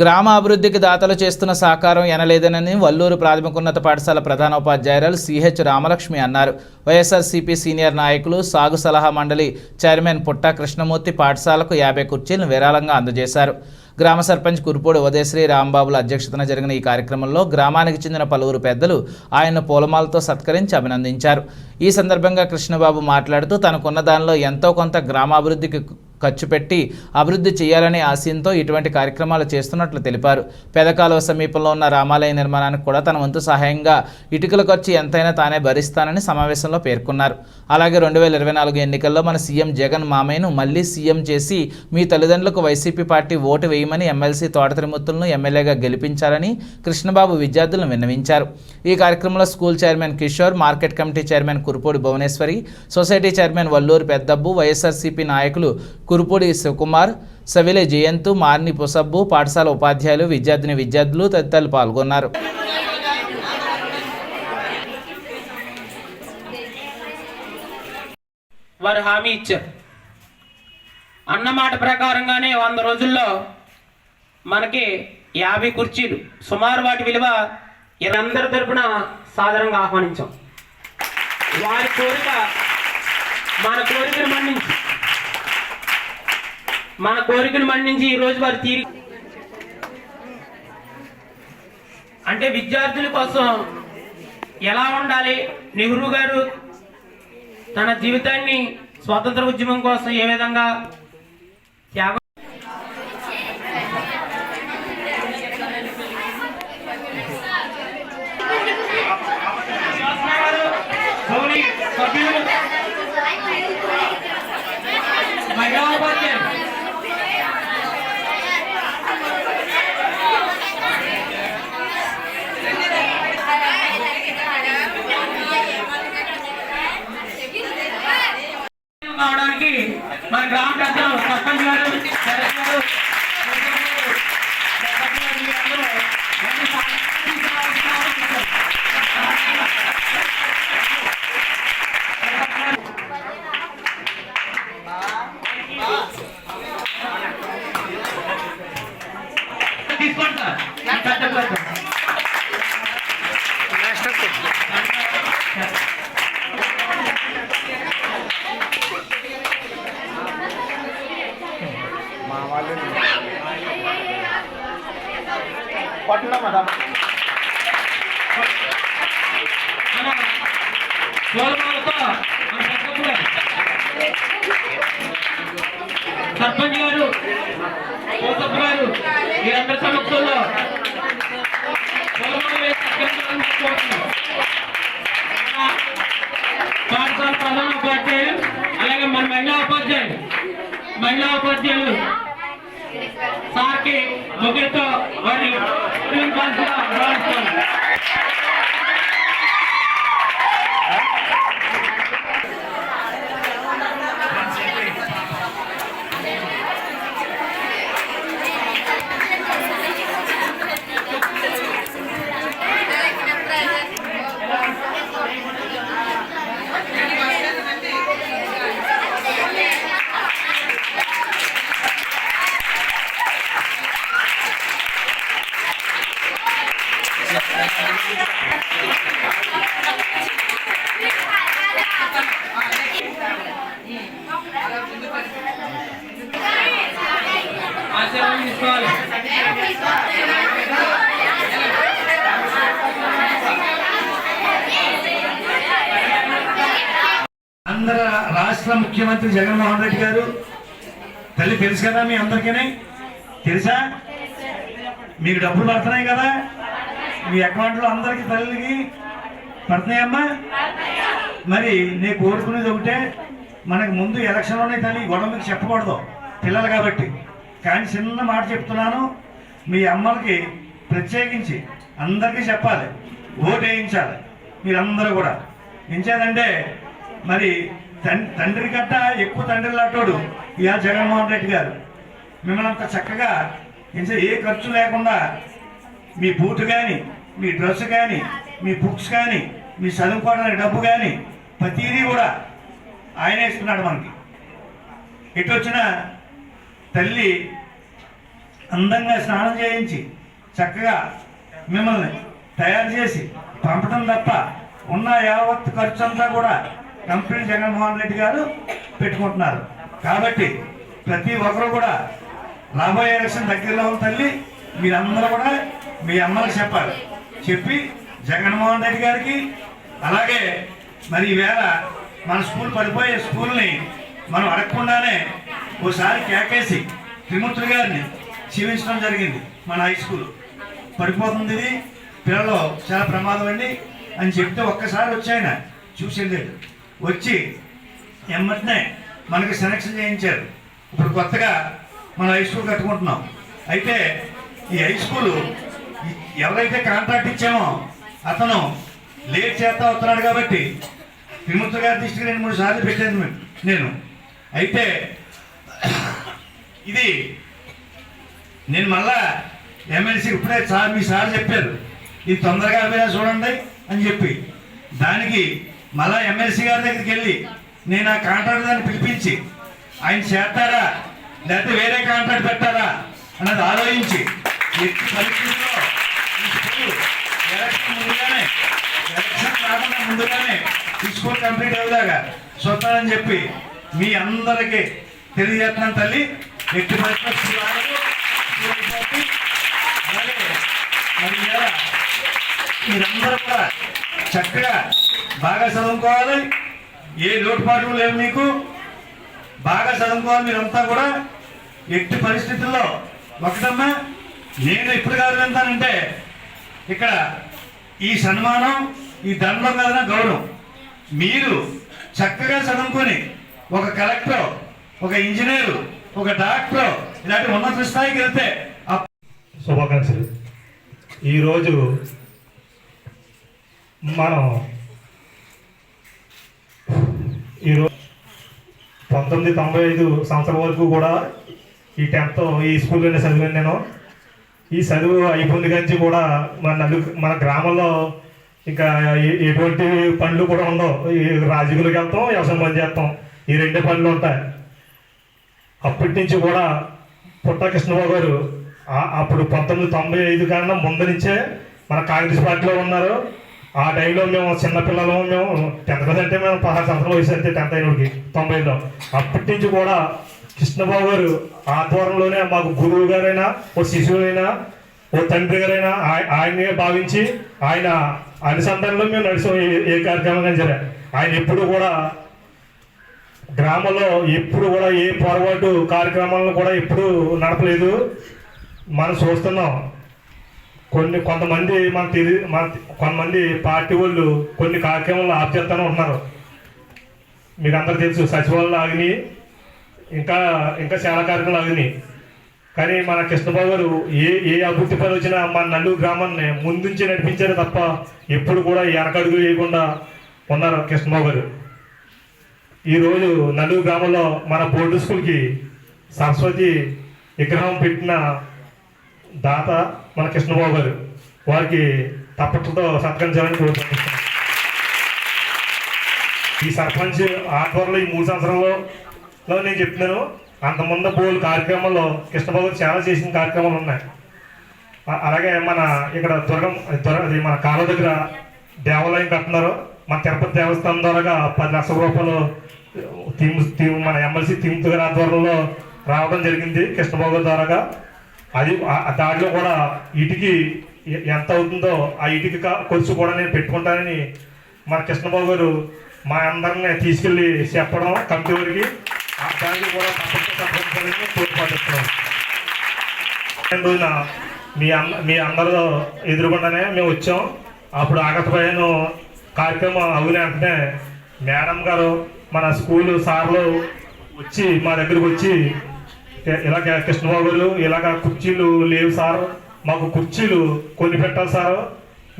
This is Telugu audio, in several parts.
గ్రామ అభివృద్ధికి దాతలు చేస్తున్న సహకారం ఎనలేదనని వల్లూరు ప్రాథమికోన్నత పాఠశాల ప్రధానోపాధ్యాయురాలు సిహెచ్ రామలక్ష్మి అన్నారు. వైఎస్ఆర్సీపీ సీనియర్ నాయకులు సాగు సలహా మండలి చైర్మన్ పుట్ట కృష్ణమూర్తి పాఠశాలకు యాభై కుర్చీలను విరాళంగా అందజేశారు. గ్రామ సర్పంచ్ కురుపూడి ఉదయశ్రీ రాంబాబుల అధ్యక్షతన జరిగిన ఈ కార్యక్రమంలో గ్రామానికి చెందిన పలువురు పెద్దలు ఆయన పూలమాలతో సత్కరించి అభినందించారు. ఈ సందర్భంగా కృష్ణబాబు మాట్లాడుతూ తనకున్న దానిలో ఎంతో కొంత గ్రామాభివృద్ధికి ఖర్చు పెట్టి అభివృద్ధి చేయాలనే ఆశయంతో ఇటువంటి కార్యక్రమాలు చేస్తున్నట్లు తెలిపారు. పెదకాలువ సమీపంలో ఉన్న రామాలయ నిర్మాణానికి కూడా తన వంతు సహాయంగా ఇటుకల ఖర్చు ఎంతైనా తానే భరిస్తానని సమావేశంలో పేర్కొన్నారు. అలాగే రెండు వేల ఇరవై నాలుగు ఎన్నికల్లో మన సీఎం జగన్ మామయ్యను మళ్ళీ సీఎం చేసి మీ తల్లిదండ్రులకు వైసీపీ పార్టీ ఓటు వేయమని ఎమ్మెల్సీ తోట ఎమ్మెల్యేగా గెలిపించాలని కృష్ణబాబు విద్యార్థులను విన్నవించారు. ఈ కార్యక్రమంలో school chairman Kishore market committee chairman Kurupudi Bhuvaneswari society chairman Valluru Peddabbu YSRCP నాయకులు కురుపూడి శివకుమార్ సవిలే జయంతు మార్ని పుసబ్బు పాఠశాల ఉపాధ్యాయులు విద్యార్థిని విద్యార్థులు తదితరులు పాల్గొన్నారు. వారు హామీ ఇచ్చారు. అన్నమాట ప్రకారంగానే వంద రోజుల్లో మనకి యాభై కుర్చీలు సుమారు వాటి విలువ ఇరవై అందరి తరపున సాధారణంగా ఆహ్వానించాం. వారి కోరిక మన కోరికను మన్నించి మన కోరికను మన్నించి రోజు వారి తీరి అంటే విద్యార్థుల కోసం ఎలా ఉండాలి? నెహ్రూ గారు తన జీవితాన్ని స్వాతంత్ర ఉద్యమం కోసం ఏ విధంగా త్యాగం గౌరీ సభ్యులు, మహిళా ఉపాధ్యాయులు, కావడానికి మన గ్రామ పెద్దలు సర్పంచ్ గారు శరత్ గారు మీరందరూ మంచి సహకరించాల్సిన తీసుకోండి సార్ పెద్ద పెద్ద మేడం గోలమాలతో గారు, సర్పంచ్ గారు కోసప్ప గారు మీరందరి సమక్షంలో పాఠశాల ప్రధాన ఉపాధ్యాయులు అలాగే మన మహిళా ఉపాధ్యాయులు మహిళా ఉపాధ్యాయులు సార్కి ముగ్గురితో వారి Gracias. ఆంధ్ర రాష్ట్ర ముఖ్యమంత్రి జగన్మోహన్ రెడ్డి గారు. తల్లి తెలుసు కదా మీ అందరికీ తెలుసా? మీకు డబ్బులు పడుతున్నాయి కదా? మీ అకౌంట్లో అందరికి తల్లికి పడుతున్నాయమ్మా మరి నేను కోరుకునేది ఒకటే మనకు ముందు ఎలక్షన్లోనే తల్లి గొడవ మీకు చెప్పకూడదు పిల్లలు కాబట్టి. కానీ చిన్న మాట చెప్తున్నాను మీ అమ్మలకి ప్రత్యేకించి అందరికీ చెప్పాలి ఓటు వేయించాలి మీరందరూ కూడా. ఎంచేదంటే మరి తండ్రి గట్ట ఎక్కువ తండ్రి లాంటోడు ఇక జగన్మోహన్ రెడ్డి గారు. మిమ్మల్ని అంత చక్కగా ఇంకా ఏ ఖర్చు లేకుండా మీ బూట్ కానీ మీ డ్రెస్ కానీ మీ బుక్స్ కానీ మీ చదువుకోవడానికి డబ్బు కానీ ప్రతిదీ కూడా ఆయన ఇస్తున్నాడు మనకి. ఎటు వచ్చిన తల్లి అందంగా స్నానం చేయించి చక్కగా మిమ్మల్ని తయారు చేసి పంపడం తప్ప ఉన్న యావత్ ఖర్చు అంతా కూడా కంపెనీ జగన్మోహన్ రెడ్డి గారు పెట్టుకుంటున్నారు. కాబట్టి ప్రతి ఒక్కరు కూడా రాబోయే ఎలక్షన్ దగ్గరలో ఉన్న తల్లి మీరందరూ కూడా మీ అమ్మలకు చెప్పాలి. చెప్పి జగన్మోహన్ రెడ్డి గారికి అలాగే మరి ఈవేళ మన స్కూల్ పడిపోయే స్కూల్ని మనం అడగకుండానే ఓసారి కేకేసి త్రిమూర్తులు గారిని జీవించడం జరిగింది మన హై స్కూల్. పడిపోతుంది ఇది. పిల్లలు చాలా ప్రమాదం అండి. అని చెప్తే ఒక్కసారి వచ్చాయన ఆయన చూసి వెళ్ళాడు వచ్చి ఎమ్మటనే మనకి సెలక్షన్ చేయించారు. ఇప్పుడు కొత్తగా మన హై స్కూల్ కట్టుకుంటున్నాం. అయితే ఈ హై స్కూల్ ఎవరైతే కాంట్రాక్ట్ ఇచ్చామో అతను లేట్ చేస్తా వస్తున్నాడు కాబట్టి తిరుమూర్తి గారి దృష్టికి రెండు మూడు సార్లు పెట్టాను నేను. అయితే ఇది నేను మళ్ళా ఎమ్మెల్సీ ఇప్పుడే సార్ మీ సార్ చెప్పారు. ఇది తొందరగా అయిపోయినా చూడండి అని చెప్పి. దానికి మళ్ళా ఎమ్మెల్సీ గారి దగ్గరికి వెళ్ళి నేను ఆ కాంట్రాక్ట్ దాన్ని పిలిపించి ఆయన చేస్తారా? లేకపోతే వేరే కాంట్రాక్ట్ పెట్టారా అన్నది ఆలోచించి ఎట్టి పరిస్థితుల్లో ఎలక్షన్ ముందుగానే ఎలక్షన్ రాకుండా ముందుగానే ఈ స్కూల్ కంప్లీట్ అయ్యేలాగా చూస్తానని చెప్పి మీ అందరికీ తెలియజేస్తున్నాను తల్లి. ఎట్టి పరిస్థితుల్లో అలాగే మరి మీరందరూ కూడా చక్కగా బాగా చదువుకోవాలి. ఏ లోటుపాట్లు లేవు మీకు. బాగా చదువుకోవాలి మీరంతా కూడా. ఎట్టి పరిస్థితుల్లో ఒకటమ్మా నేను ఎప్పుడు కాదు వెళ్తానంటే ఇక్కడ ఈ సన్మానం ఈ దండం కాదన గౌరవం. మీరు చక్కగా చదువుకొని ఒక కలెక్టర్ ఒక ఇంజనీరు ఒక డాక్టర్ ఇలాంటి ఉన్నత స్థాయికి వెళ్తే శుభాకాంక్షలు. ఈరోజు మనం ఈరోజు పంతొమ్మిది తొంభై ఐదు సంవత్సరం వరకు కూడా ఈ టెన్త్ ఈ స్కూల్లోనే చదివాను నేను. ఈ చదువు అయిపోయింది నుంచి కూడా మన నలు మన గ్రామంలో ఇంకా ఎటువంటి పనులు కూడా ఉండవు. ఈ రాజకీయాలకు వెళ్తాం వ్యవసాయం పని చేస్తాం. ఈ రెండే పనులు ఉంటాయి. అప్పటి నుంచి కూడా పుట్ట కృష్ణబాబు గారు అప్పుడు పంతొమ్మిది తొంభై ఐదు కన్నా ముందు నుంచే మన కాంగ్రెస్ పార్టీలో ఉన్నారు. ఆ టైంలో మేము చిన్నపిల్లలు మేము టెన్త్ క్లాస్ అంటే మేము పదహారు సంవత్సరాల వయసు అంటే టెన్త్ అయినోడికి తొంభైలో. అప్పటి నుంచి కూడా కృష్ణబాబు గారు ఆధ్వర్యంలోనే మాకు గురువు గారైనా ఓ శిశువునైనా ఓ తండ్రి గారైనా ఆయనే భావించి ఆయన అనుసంధానంలో మేము నడిచాం ఏ- ఏ కార్యక్రమం కానీ సరే ఆయన ఎప్పుడు కూడా గ్రామంలో ఎప్పుడు కూడా ఏ పొరపాటు కార్యక్రమాలను కూడా ఎప్పుడు నడపలేదు. మనం చూస్తున్నాం. కొన్ని కొంతమంది మన తెలి మన కొంతమంది పార్టీ వాళ్ళు కొన్ని కార్యక్రమాలు ఆప్ ఉంటున్నారు. మీకు తెలుసు సచివాలయం ఆగినాయి ఇంకా ఇంకా చాలా కార్యక్రమాలు ఆగినాయి కానీ మన కృష్ణబాబు గారు ఏ ఏ అభివృద్ధి పని వచ్చినా మన నల్లూరు గ్రామాన్ని ముందుంచి నడిపించారు తప్ప ఎప్పుడు కూడా వెనకడుగు వేయకుండా ఉన్నారు కృష్ణబాబు గారు. ఈరోజు నల్లూరు గ్రామంలో మన బోర్డు స్కూల్కి సరస్వతి విగ్రహం పెట్టిన దాత మన కృష్ణబాబు గారు. వారికి తప్పట్లతో సత్కరించాలని కోరుకుంటున్నాను ఈ సర్పంచ్ ఆధ్వర్యంలో ఈ మూడు సంవత్సరంలో నేను చెప్తున్నాను అంతమంది బోల్ కార్యక్రమంలో కృష్ణబాబు చాలా చేసిన కార్యక్రమాలు ఉన్నాయి. అలాగే మన ఇక్కడ దుర్గం దుర్గ అది మన కాలువ దగ్గర దేవాలయం కట్టున్నారు మన తిరుపతి దేవస్థానం ద్వారా పది లక్షల రూపాయలు మన ఎమ్మెల్సీ తిమ్తు గారి ఆధ్వర్యంలో రావడం జరిగింది కృష్ణబాబు ద్వారా అది ఆ- దాంట్లో కూడా ఇటుకి ఎంత అవుతుందో ఆ ఇటుకి కొలుసు కూడా నేను పెట్టుకుంటానని మన కృష్ణబాబు గారు మా అందరిని తీసుకెళ్ళి చెప్పడం కమిటీ వారికి ఆ దానికి కూడా తప్పకుండా తప్పనిసరిగా తోడ్పాటిస్తున్నాం రోజున మీ అంద మీ అందరితో ఎదురుకుండానే మేము వచ్చాం. అప్పుడు ఆగతపోయాను కార్యక్రమం అవునే వెంటనే మేడం గారు మన స్కూల్ సార్లు వచ్చి మా దగ్గరకు వచ్చి ఇలాగ కృష్ణబాబు గారు ఇలాగ కుర్చీలు లేవు సార్. మాకు కుర్చీలు కొని పెట్టాలి సార్.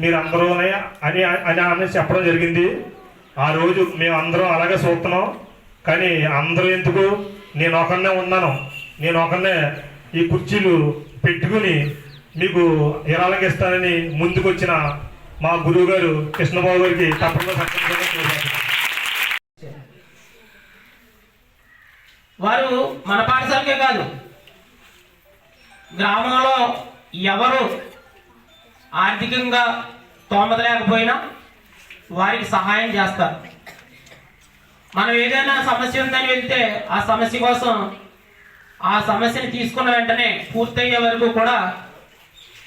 మీరు అందరూనే అని అని అని చెప్పడం జరిగింది. ఆ రోజు మేము అందరం అలాగే చూస్తున్నాం. కానీ అందరూ ఎందుకు? నేను ఒకరినే ఉన్నాను. నేను ఒకరినే ఈ కుర్చీలు పెట్టుకుని మీకు విరాళంగా ఇస్తానని ముందుకు వచ్చిన మా గురువు గారు కృష్ణబాబు గారికి తప్పకుండా సత్కరించాలని కోరుకుంటున్నాను. వారు మన పాఠశాలకే కాదు గ్రామంలో ఎవరు ఆర్థికంగా తోమత లేకపోయినా వారికి సహాయం చేస్తారు. మనం ఏదైనా సమస్య ఉందని వెళ్తే ఆ సమస్య కోసం ఆ సమస్యని తీసుకున్న వెంటనే పూర్తయ్యే వరకు కూడా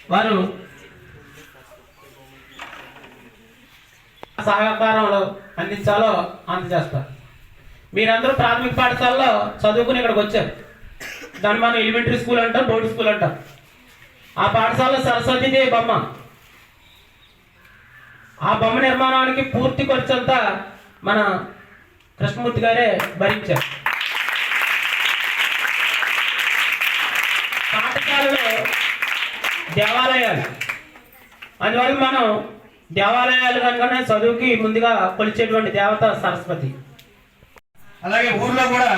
వారు సహకారంలో అందించాలో అందజేస్తారు మీరందరూ ప్రాథమిక పాఠశాలలో చదువుకుని ఇక్కడికి వచ్చారు. దాన్ని మనం ఎలిమెంటరీ స్కూల్ అంటాం బోర్డు స్కూల్ అంటాం. ఆ పాఠశాలలో సరస్వతీదేవి బొమ్మ. ఆ బొమ్మ నిర్మాణానికి పూర్తి ఖర్చంతా మన కృష్ణమూర్తి గారే భరించారు. పాఠశాలలో దేవాలయాలు. అందువల్ల మనం దేవాలయాలు కనుక చదువుకి ముందుగా కొలిచేటువంటి దేవత సరస్వతి. అలాగే ఊర్లో కూడా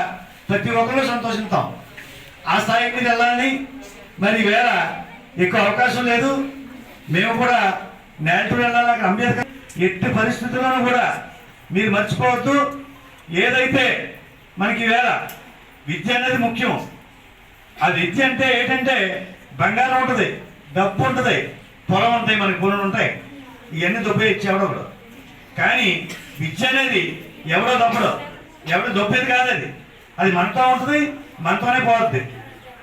ప్రతి ఒక్కరూ సంతోషిస్తాం. ఆ స్థాయికి మీరు వెళ్ళాలని మరి వేళ ఎక్కువ అవకాశం లేదు. మేము కూడా నేటివ్ వెళ్ళాలి అక్కడ అంబేద్కర్ ఎట్టి పరిస్థితుల్లోనూ కూడా మీరు మర్చిపోవద్దు. ఏదైతే మనకి వేళ విద్య అనేది ముఖ్యం. ఆ విద్య అంటే ఏంటంటే బంగారం ఉంటుంది డబ్బు ఉంటుంది పొలం ఉంటాయి మనకి పొలం ఉంటాయి. ఇవన్నీ దొబ్బే ఇచ్చేవాడు కానీ విద్య అనేది ఎవడో దప్పడో ఎవరు దొప్పేది కాదు అది అది మనతో ఉంటుంది మనతోనే పోతుంది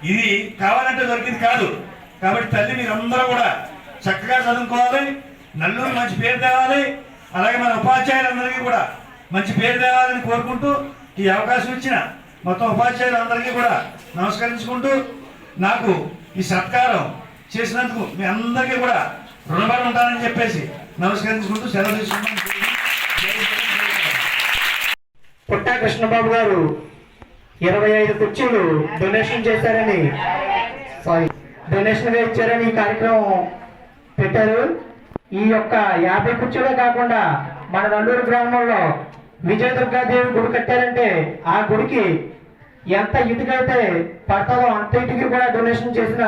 ఇది కావాలంటే దొరికింది కాదు. కాబట్టి తల్లి మీరందరూ కూడా చక్కగా చదువుకోవాలి నల్లూరు మంచి పేరు తేవాలి అలాగే మన ఉపాధ్యాయులందరికీ కూడా మంచి పేరు తేవాలని కోరుకుంటూ ఈ అవకాశం ఇచ్చిన మొత్తం ఉపాధ్యాయులందరికీ కూడా నమస్కరించుకుంటూ నాకు ఈ సత్కారం చేసినందుకు మీ అందరికీ కూడా రుణపడి ఉంటానని చెప్పేసి నమస్కరించుకుంటూ సెలవు తీసుకుంటాను పుట్టా కృష్ణబాబు గారు ఇరవై ఐదు కుర్చీలు డొనేషన్ చేశారని సారీ డొనేషన్ ఇచ్చారని ఈ కార్యక్రమం పెట్టారు. ఈ యొక్క యాభై కుర్చీలే కాకుండా మన నల్లూరు గ్రామంలో విజయదుర్గాదేవి గుడి కట్టారంటే ఆ గుడికి ఎంత ఇటుకైతే పడతాదో అంత ఇటుకి కూడా డొనేషన్ చేసిన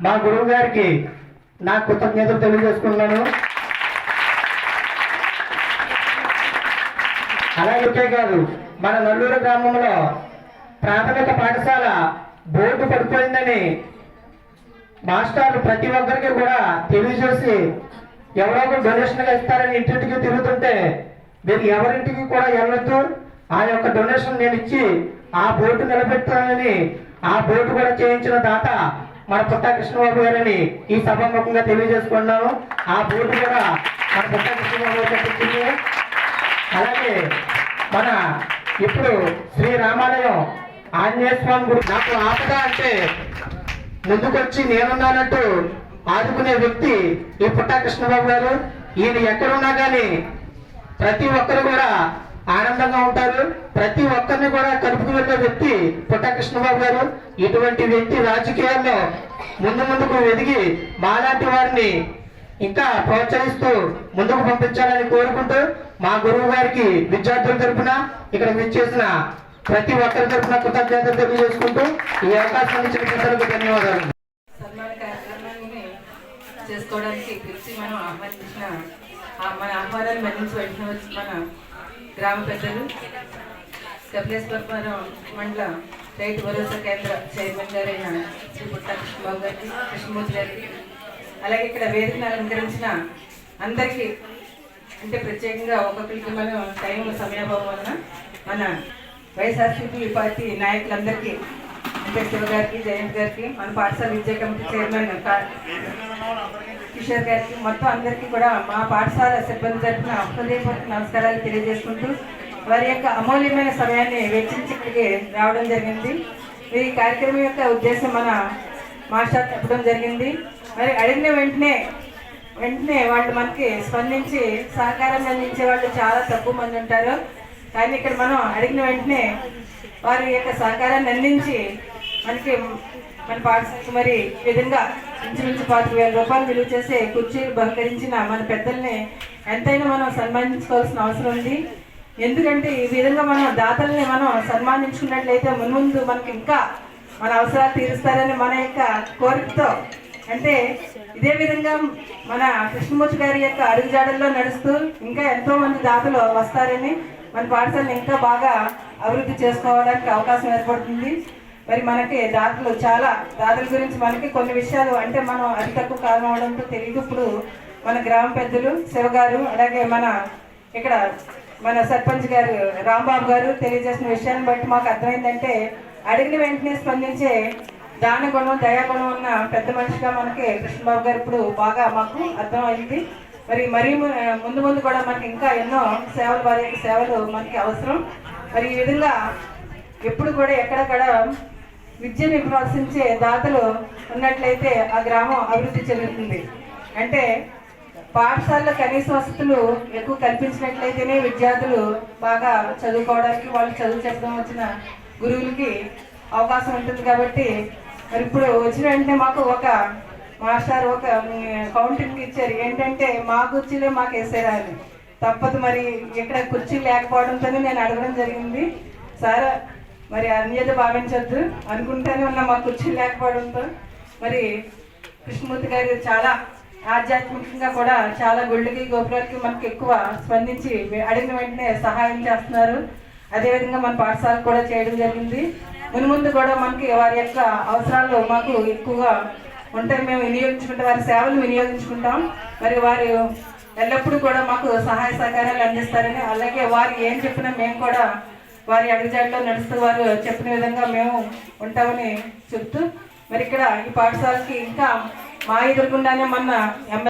మా గురువు గారికి నా కృతజ్ఞతలు తెలియజేసుకున్నాను అలాగే కాదు. మన నల్లూరు గ్రామంలో ప్రాథమిక పాఠశాల బోర్డు పడిపోయిందని మాస్టర్లు ప్రతి ఒక్కరికి కూడా తెలియజేసి ఎవరో డొనేషన్గా డొనేషన్ ఇస్తారని ఇంటింటికి తిరుగుతుంటే మీరు ఎవరింటికి కూడా వెళ్ళొద్దు. ఆ యొక్క డొనేషన్ నేను ఇచ్చి ఆ బోర్డు నిలబెట్టానని ఆ బోర్డు కూడా చేయించిన దాత మన పుట్ట కృష్ణబాబు గారని ఈ సభాముఖంగా తెలియజేసుకున్నాను. ఆ బోర్డు కూడా మన పుట్ట కృష్ణబాబు గారు అలాగే మన ఇప్పుడు శ్రీ రామాలయం ఆంజనేయ స్వామి గుడి నాకు ఆపద అంటే ముందుకొచ్చి నేనున్నానంటూ ఆదుకునే వ్యక్తి ఈ పుట్టా కృష్ణబాబు గారు. ఈయన ఎక్కడున్నా కానీ ప్రతి ఒక్కరు కూడా ఆనందంగా ఉంటారు. ప్రతి ఒక్కరిని కూడా కలుపుకు వెళ్ళే వ్యక్తి పుట్ట కృష్ణబాబు గారు. ఇటువంటి వ్యక్తి రాజకీయాల్లో ముందు ముందుకు ఎదిగి మాలాంటి వారిని ఇంకా ప్రోత్సహిస్తూ ముందుకు పంపించాలని కోరుకుంటూ మా గురువు గారికి విద్యార్థుల తరపున ఇక్కడ విచ్చేసిన ప్రతి ఒక్కరి తరపున కృతజ్ఞతలు తెలియజేసుకుంటూ ఈ అవకాశం ఇచ్చిన ప్రజలకు ధన్యవాదాలు. సన్మాన కార్యక్రమాన్ని చేసుకోవడానికి పిలిచి మనం ఆహ్వానించిన ఆ మన ఆహ్వానాన్ని మన్నించి వెంటనే మన గ్రామ పెద్దలు కపిలేశ్వరపురం మండల రైతు భరోసా కేంద్ర చైర్మన్ గారైన శ్రీ పుట్ట కృష్ణబాబు గారికి కృష్ణమూర్తి గారికి అలాగే ఇక్కడ వేదికను అలంకరించిన అందరికీ అంటే ప్రత్యేకంగా ఒక్కొక్కరికి మనం టైం సమయాభావం వలన మన వైఎస్ఆర్సీపీ పార్టీ నాయకులందరికీ అంటే శివ గారికి జయంత్ గారికి మన పాఠశాల విద్యా కమిటీ చైర్మన్ కిషోర్ గారికి మొత్తం అందరికీ కూడా మా పాఠశాల సిబ్బంది తరఫున హృదయపూర్వక నమస్కారాలు తెలియజేసుకుంటూ వారి యొక్క అమూల్యమైన సమయాన్ని వెచ్చించి ఇక్కడికి రావడం జరిగింది. ఈ కార్యక్రమం యొక్క ఉద్దేశం మన మాస్టర్ చెప్పడం జరిగింది. మరి అడిగిన వెంటనే వెంటనే వాళ్ళు మనకి స్పందించి సహకారం అందించే వాళ్ళు చాలా తక్కువ మంది ఉంటారు. కానీ ఇక్కడ మనం అడిగిన వెంటనే వారి యొక్క సహకారాన్ని అందించి మనకి మన పాఠశాలకు మరి ఈ విధంగా ఇంచుమించు పాతిక వేల రూపాయలు విలువ చేసే కుర్చీలు బహుకరించిన మన పెద్దల్ని ఎంతైనా మనం సన్మానించుకోవాల్సిన అవసరం ఉంది. ఎందుకంటే ఈ విధంగా మనం దాతల్ని మనం సన్మానించుకున్నట్లయితే మున్ముందు మనకి ఇంకా మన అవసరాలు తీరుస్తారని మన యొక్క కోరికతో అంటే ఇదే విధంగా మన కృష్ణమూర్తి గారి యొక్క అడుగుజాడల్లో నడుస్తూ ఇంకా ఎంతో మంది దాతలు వస్తారని మన పాఠశాలను ఇంకా బాగా అభివృద్ధి చేసుకోవడానికి అవకాశం ఏర్పడుతుంది. మరి మనకి దాతలు చాలా దాతల గురించి మనకి కొన్ని విషయాలు అంటే మనం అతి తక్కువ కాలం అవడంతో తెలియదు. ఇప్పుడు మన గ్రామ పెద్దలు శివ గారు అలాగే మన ఇక్కడ మన సర్పంచ్ గారు రాంబాబు గారు తెలియజేసిన విషయాన్ని బట్టి మాకు అర్థమైందంటే అడిగిన వెంటనే స్పందించే దాన గుణం దయా గుణం ఉన్న పెద్ద మనిషిగా మనకి కృష్ణబాబు గారు ఇప్పుడు బాగా మాకు అర్థమైంది మరి మరీ ముందు ముందు కూడా మనకి ఇంకా ఎన్నో సేవలు వారి సేవలు మనకి అవసరం. మరి ఈ విధంగా ఎప్పుడు కూడా ఎక్కడక్కడ విద్యను ప్రోత్సహించే దాతలు ఉన్నట్లయితే ఆ గ్రామం అభివృద్ధి చెందుతుంది. అంటే పాఠశాలలో కనీస వసతులు ఎక్కువ కల్పించినట్లయితేనే విద్యార్థులు బాగా చదువుకోవడానికి వాళ్ళు చదువు చెప్పడం వచ్చిన గురువులకి అవకాశం ఉంటుంది కాబట్టి మరి ఇప్పుడు వచ్చిన వెంటనే మాకు ఒక మాస్టర్ ఒక కౌంటింగ్ ఇచ్చారు ఏంటంటే మా కుర్చీలే మాకు వేసారా అని తప్పదు మరి ఇక్కడ కుర్చీలు లేకపోవడంతోనే నేను అడగడం జరిగింది. సార్ మరి అన్యత భావించద్దు. అనుకుంటూనే ఉన్నా మా కుర్చీలు లేకపోవడంతో మరి కృష్ణమూర్తి గారు చాలా ఆధ్యాత్మికంగా కూడా చాలా గుళ్ళకి గోపురాలకి మనకి ఎక్కువ స్పందించి అడిగిన వెంటనే సహాయం చేస్తున్నారు. అదేవిధంగా మన పాఠశాల కూడా చేయడం జరిగింది. మును ముందు కూడా మనకి వారి యొక్క అవసరాలు మాకు ఎక్కువగా ఉంటాయి. మేము వినియోగించుకుంటాం వారి సేవలు వినియోగించుకుంటాం. మరి వారు ఎల్లప్పుడూ కూడా మాకు సహాయ సహకారాలు అందిస్తారని అలాగే వారు ఏం చెప్పినా మేము కూడా వారి అడుగుజాడలో నడుస్తూ వారు చెప్పిన విధంగా మేము ఉంటామని చెప్తూ మరి ఇక్కడ ఈ పాఠశాలకి ఇంకా మా ఎదురుకుండానే మొన్న ఎమ్మెల్యే